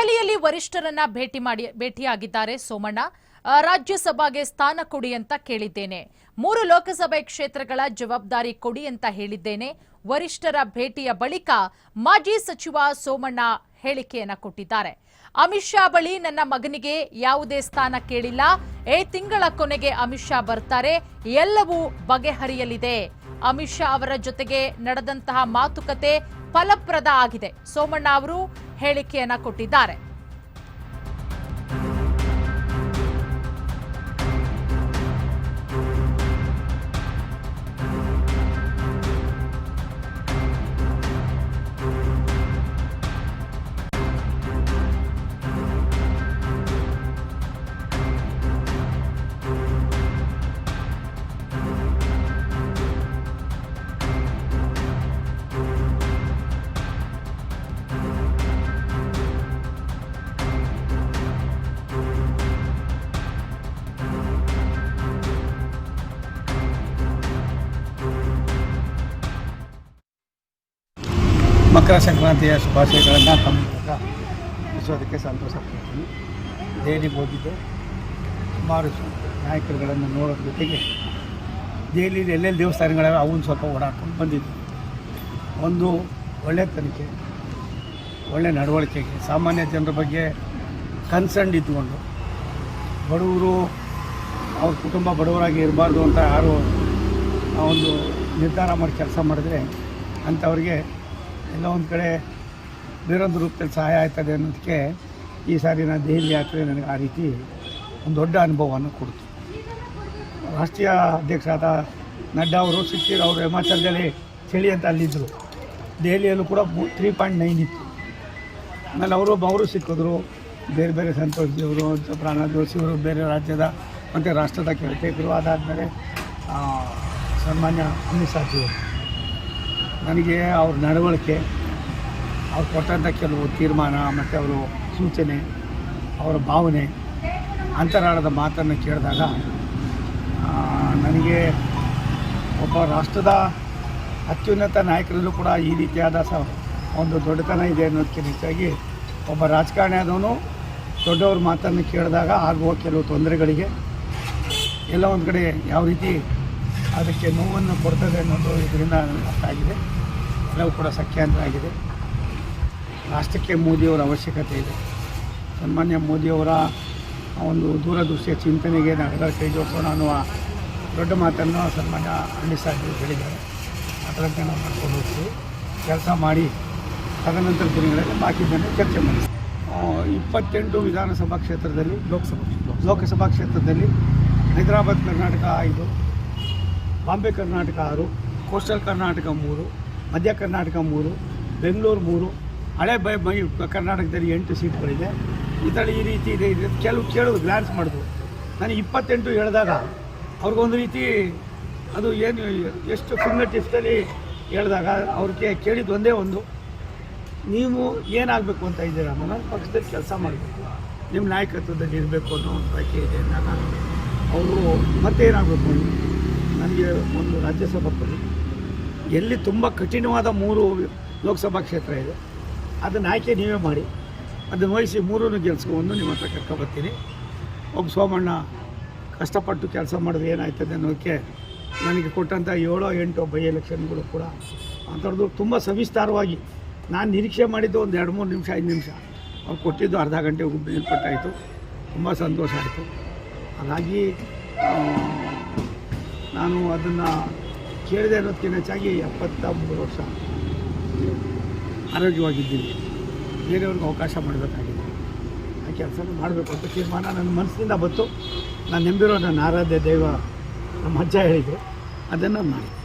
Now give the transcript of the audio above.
ದೆಹಲಿಯಲ್ಲಿ ವರಿಷ್ಠರನ್ನ ಭೇಟಿ ಮಾಡಿ, ಭೇಟಿಯಾಗಿದ್ದಾರೆ ಸೋಮಣ್ಣ. ರಾಜ್ಯಸಭಾಗೆ ಸ್ಥಾನ ಕೊಡಿ ಅಂತ ಕೇಳಿದ್ದೇನೆ. ಮೂರು ಲೋಕಸಭೆ ಕ್ಷೇತ್ರಗಳ ಜವಾಬ್ದಾರಿ ಕೊಡಿ ಅಂತ ಹೇಳಿದ್ದೇನೆ. ವರಿಷ್ಠರ ಭೇಟಿಯ ಬಳಿಕ ಮಾಜಿ ಸಚಿವ ಸೋಮಣ್ಣ ಹೇಳಿಕೆಯನ್ನ ಕೊಟ್ಟಿದ್ದಾರೆ. ಅಮಿತ್ ಶಾ ಬಳಿ ನನ್ನ ಮಗನಿಗೆ ಯಾವುದೇ ಸ್ಥಾನ ಕೇಳಿಲ್ಲ. ಏ ತಿಂಗಳ ಕೊನೆಗೆ ಅಮಿತ್ ಶಾ ಬರ್ತಾರೆ. ಎಲ್ಲವೂ ಬಗೆಹರಿಯಲಿದೆ. ಅಮಿತ್ ಶಾ ಅವರ ಜೊತೆಗೆ ನಡೆದಂತಹ ಮಾತುಕತೆ ಫಲಪ್ರದ ಆಗಿದೆ. ಸೋಮಣ್ಣ ಅವರು ಹೇಳಿಕೆಯನ್ನ ಕೊಟ್ಟಿದ್ದಾರೆ. ಮಕರ ಸಂಕ್ರಾಂತಿಯ ಶುಭಾಶಯಗಳನ್ನು ತಮ್ಮ ಮೂಲಕ ತಿಳಿಸೋದಕ್ಕೆ ಸಂತೋಷ ಪಡ್ತೀನಿ ದೆಹಲಿಗೆ ಹೋಗಿದ್ದೆ ಸುಮಾರು ನಾಯಕರುಗಳನ್ನು ನೋಡೋದ್ರ ಜೊತೆಗೆ ದೆಹಲಿಯಲ್ಲಿ ಎಲ್ಲೆಲ್ಲಿ ದೇವಸ್ಥಾನಗಳಿವೆ, ಅವನ್ನ ಸ್ವಲ್ಪ ಓಡಾಡ್ಕೊಂಡು ಬಂದಿದ್ದೆ ಒಂದು ಒಳ್ಳೆ ತನಿಖೆ, ಒಳ್ಳೆ ನಡವಳಿಕೆಗೆ, ಸಾಮಾನ್ಯ ಜನರ ಬಗ್ಗೆ ಕನ್ಸರ್ನ್ ಇದ್ದುಕೊಂಡು ಬಡವರು, ಅವ್ರ ಕುಟುಂಬ ಬಡವರಾಗಿ ಇರಬಾರ್ದು ಅಂತ ಯಾರು ಒಂದು ನಿರ್ಧಾರ ಮಾಡಿ ಕೆಲಸ ಮಾಡಿದ್ರೆ ಅಂಥವ್ರಿಗೆ ಎಲ್ಲ ಒಂದು ಕಡೆ ಬೇರೊಂದು ರೂಪದಲ್ಲಿ ಸಹಾಯ ಆಗ್ತದೆ ಅನ್ನೋದಕ್ಕೆ ಈ ಸಾರಿ ನಾನು ದೆಹಲಿ ಯಾತ್ರೆ ನನಗೆ ಆ ರೀತಿ ಒಂದು ದೊಡ್ಡ ಅನುಭವವನ್ನು ಕೊಡ್ತು. ರಾಷ್ಟ್ರೀಯ ಅಧ್ಯಕ್ಷರಾದ ನಡ್ಡಾ ಅವರು, ಸಿಕ್ಕಿರು ಅವರು, ಹಿಮಾಚಲದಲ್ಲಿ ಚಳಿ ಅಂತ ಅಲ್ಲಿದ್ದರು ದೆಹಲಿಯಲ್ಲೂ ಕೂಡ ತ್ರೀ ಪಾಯಿಂಟ್ ನೈನ್ ಇತ್ತು. ಆಮೇಲೆ ಅವರು ಅವರು ಸಿಕ್ಕಿದ್ರು, ಬೇರೆ ಬೇರೆ ಸಂತೋಷ್ ದೇವರು ಪ್ರಾಣ ಜೋಶಿ ಅವರು, ಬೇರೆ ರಾಜ್ಯದ ಮತ್ತು ರಾಷ್ಟ್ರದ ಕೆಲಸಕರು ಅದಾದಮೇಲೆ ಸನ್ಮಾನ್ಯ ಅಮಿತ್ ಶಾ ಅವರು. ನನಗೆ ಅವ್ರ ನಡವಳಿಕೆ, ಅವ್ರು ಕೊಟ್ಟಂಥ ಕೆಲವು ತೀರ್ಮಾನ, ಮತ್ತು ಅವರು ಸೂಚನೆ, ಅವರ ಭಾವನೆ, ಅಂತರಾಳದ ಮಾತನ್ನು ಕೇಳಿದಾಗ ನನಗೆ ಒಬ್ಬ ರಾಷ್ಟ್ರದ ಅತ್ಯುನ್ನತ ನಾಯಕರಲ್ಲೂ ಕೂಡ ಈ ರೀತಿಯಾದ ಸ ಒಂದು ದೊಡ್ಡತನ ಇದೆ ಅನ್ನೋದಕ್ಕೆ ಹೆಚ್ಚಾಗಿ ಒಬ್ಬ ರಾಜಕಾರಣಿ ಆದವನು ದೊಡ್ಡವ್ರ ಮಾತನ್ನು ಕೇಳಿದಾಗ ಆಗುವ ಕೆಲವು ತೊಂದರೆಗಳಿಗೆ ಎಲ್ಲ ಒಂದು ಕಡೆ ಯಾವ ರೀತಿ ಅದಕ್ಕೆ ನೋವನ್ನು ಕೊಡ್ತದೆ ಅನ್ನೋದು ಇದರಿಂದ ಅರ್ಥ ಆಗಿದೆ. ಎಲ್ಲವೂ ಕೂಡ ಸಖ್ಯಾಂತ ಆಗಿದೆ ರಾಷ್ಟ್ರಕ್ಕೆ ಮೋದಿಯವರ ಅವಶ್ಯಕತೆ ಇದೆ. ಸನ್ಮಾನ್ಯ ಮೋದಿಯವರ ಒಂದು ದೂರದೃಷ್ಟಿಯ ಚಿಂತನೆಗೆ ನಾವೆಲ್ಲರೂ ಕೈ ಜೋಡಿಸೋಣ ಅನ್ನುವ ದೊಡ್ಡ ಮಾತನ್ನು ಸನ್ಮಾನ್ಯ ಅಣ್ಣಿ ಸಾಹೇಬರು ಹೇಳಿದ್ದಾರೆ. ಅದರಂತೆ ನಾವು ಮಾಡ್ಕೊಂಡು ಹೋಗ್ತೀವಿ. ಕೆಲಸ ಮಾಡಿ ತದನಂತರ ದಿನಗಳಲ್ಲಿ ಬಾಕಿ ಜನ ಚರ್ಚೆ ಮಾಡಿ ಇಪ್ಪತ್ತೆಂಟು ವಿಧಾನಸಭಾ ಕ್ಷೇತ್ರದಲ್ಲಿ ಲೋಕಸಭಾ ಲೋಕಸಭಾ ಕ್ಷೇತ್ರದಲ್ಲಿ ಹೈದರಾಬಾದ್ ಕರ್ನಾಟಕ ಐದು. ಬಾಂಬೆ ಕರ್ನಾಟಕ ಆರು, ಕೋಸ್ಟಲ್ ಕರ್ನಾಟಕ ಮೂರು, ಮಧ್ಯ ಕರ್ನಾಟಕ ಮೂರು, ಬೆಂಗಳೂರು ಮೂರು, ಹಳೆ ಬೈ ಮೈ ಕರ್ನಾಟಕದಲ್ಲಿ ಎಂಟು ಸೀಟ್ಗಳಿದೆ. ಈ ಥರ ಈ ರೀತಿ ಇದೆ. ಕೆಲವು ಕೇಳೋದು ಗ್ಲಾನ್ಸ್ ಮಾಡಿದ್ರು ನಾನು ಇಪ್ಪತ್ತೆಂಟು ಹೇಳಿದಾಗ ಅವ್ರಿಗೊಂದು ರೀತಿ ಅದು ಏನು ಎಷ್ಟು ಫಿಂಗರ್ ಟಿಪ್ಸಲ್ಲಿ ಹೇಳಿದಾಗ ಅವ್ರಿಗೆ ಕೇಳಿದ್ದು ಒಂದೇ ಒಂದು. ನೀವು ಏನಾಗಬೇಕು ಅಂತ ಇದ್ದೀರಾ? ನಾನು ಪಕ್ಷದಲ್ಲಿ ಕೆಲಸ ಮಾಡಬೇಕು ನಿಮ್ಮ ನಾಯಕತ್ವದಲ್ಲಿ ಇರಬೇಕು ಅನ್ನೋ ಒಂದು ಬಯಕೆ ಇದೆ ನಾನು ಅವರು ಮತ್ತೆ ಏನಾಗಬೇಕು ಒಂದು ರಾಜ್ಯಸಭಾ ಕೊಡಿ ಎಲ್ಲಿ ತುಂಬ ಕಠಿಣವಾದ ಮೂರು ಲೋಕಸಭಾ ಕ್ಷೇತ್ರ ಇದೆ, ಅದನ್ನು ಆಯ್ಕೆ ನೀವೇ ಮಾಡಿ. ಅದನ್ನು ವಹಿಸಿ ಮೂರನ್ನು ಗೆಲ್ಸ್ಕೊಂಡು ನಿಮ್ಮ ಹತ್ರ ಕರ್ಕೊಬರ್ತೀನಿ ಒಬ್ಬ ಸೋಮಣ್ಣ ಕಷ್ಟಪಟ್ಟು ಕೆಲಸ ಮಾಡಿದ್ರೆ ಏನಾಯ್ತದೆ ಅನ್ನೋದಕ್ಕೆ ನನಗೆ ಕೊಟ್ಟಂಥ ಏಳೋ ಎಂಟು ಬೈ ಎಲೆಕ್ಷನ್ಗಳು ಕೂಡ ಅಂಥದ್ದು ತುಂಬ ಸವಿಸ್ತಾರವಾಗಿ ನಾನು ನಿರೀಕ್ಷೆ ಮಾಡಿದ್ದು ಒಂದು ಎರಡು ಮೂರು ನಿಮಿಷ, ಐದು ನಿಮಿಷ. ಅವ್ರು ಕೊಟ್ಟಿದ್ದು ಅರ್ಧ ಗಂಟೆ ಮೇಲ್ಪಟ್ಟಾಯಿತು. ತುಂಬ ಸಂತೋಷ ಆಯಿತು. ಹಾಗಾಗಿ ನಾನು ಅದನ್ನು ಕೇಳದೆ ಇರೋದಕ್ಕಿಂತ ಹೆಚ್ಚಾಗಿ ಎಪ್ಪತ್ತ ಮೂರು ವರ್ಷ ಆರೋಗ್ಯವಾಗಿದ್ದೀನಿ. ಬೇರೆಯವ್ರಿಗೆ ಅವಕಾಶ ಮಾಡಬೇಕಾಗಿದೆ. ಆ ಕೆಲಸ ಮಾಡಬೇಕು ಅಂತ ತೀರ್ಮಾನ ನನ್ನ ಮನಸ್ಸಿನಿಂದ ಬಂತು. ನಾನು ನಂಬಿರೋ ನನ್ನ ಆರಾಧ್ಯ ದೈವ ನಮ್ಮ ಅಜ್ಜ ಹೇಳಿದರು. ಅದನ್ನು ಮಾಡಿ.